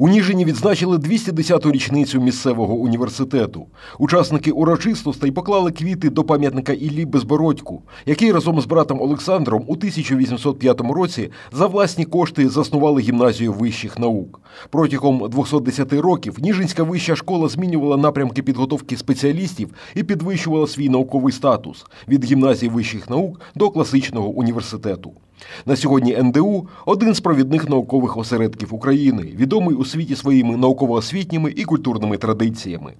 У Ніжині відзначили 210-ту річницю місцевого університету. Учасники урочистостей поклали квіти до пам'ятника Іллі Безбородьку, який разом з братом Олександром у 1805 році за власні кошти заснували гімназію вищих наук. Протягом 210 років Ніжинська вища школа змінювала напрямки підготовки спеціалістів і підвищувала свій науковий статус від гімназії вищих наук до класичного університету. На сьогодні НДУ один з провідних наукових осередків України, відомий у світі своїми науково-освітніми і культурними традиціями.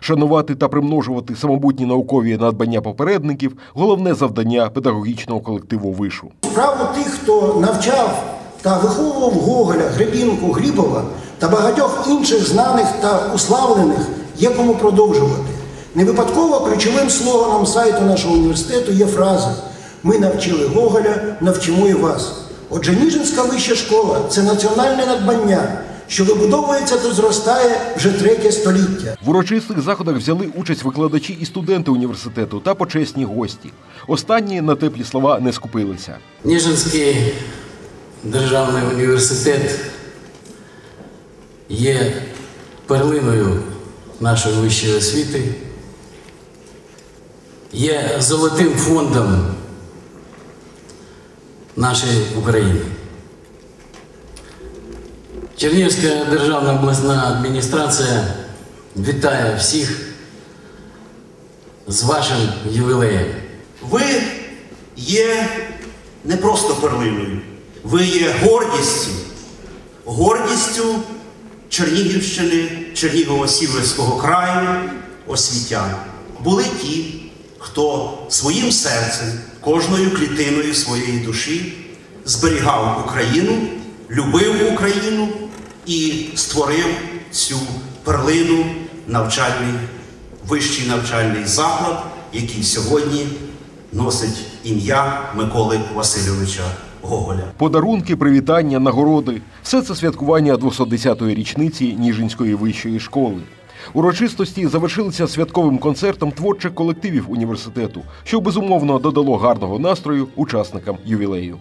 Шанувати та примножувати самобутні наукові надбання попередників головне завдання педагогічного колективу вишу. Справу тих, хто навчав та виховував Гоголя, Гребінку, Глібова та багатьох інших знаних та уславлених є кому продовжувати. Не випадково ключовим слоганом сайту нашого університету є фраза Ми навчили Гоголя, навчимо і вас. Отже, Ніжинська вища школа це національне надбання, що вибудовується та зростає вже третє століття. В урочистих заходах взяли участь викладачі і студенти університету та почесні гості. Останні на теплі слова не скупилися. Ніжинський державний університет є перлиною нашої вищої освіти, є золотим фондом нашої України. Чернігівська державна обласна адміністрація вітає всіх з вашим ювілеєм. Ви є не просто перлиною, ви є гордістю, гордістю Чернігівщини, Чернігово-Сіверського краю, освітян. Були ті, хто своїм серцем, кожною клітиною своєї душі зберігав Україну, любив Україну і створив цю перлину навчальний, вищий навчальний заклад, який сьогодні носить ім'я Миколи Васильовича Гоголя. Подарунки, привітання, нагороди все це святкування 210-ї річниці Ніжинської вищої школи. Урочистості завершилися святковим концертом творчих колективів університету, що безумовно додало гарного настрою учасникам ювілею.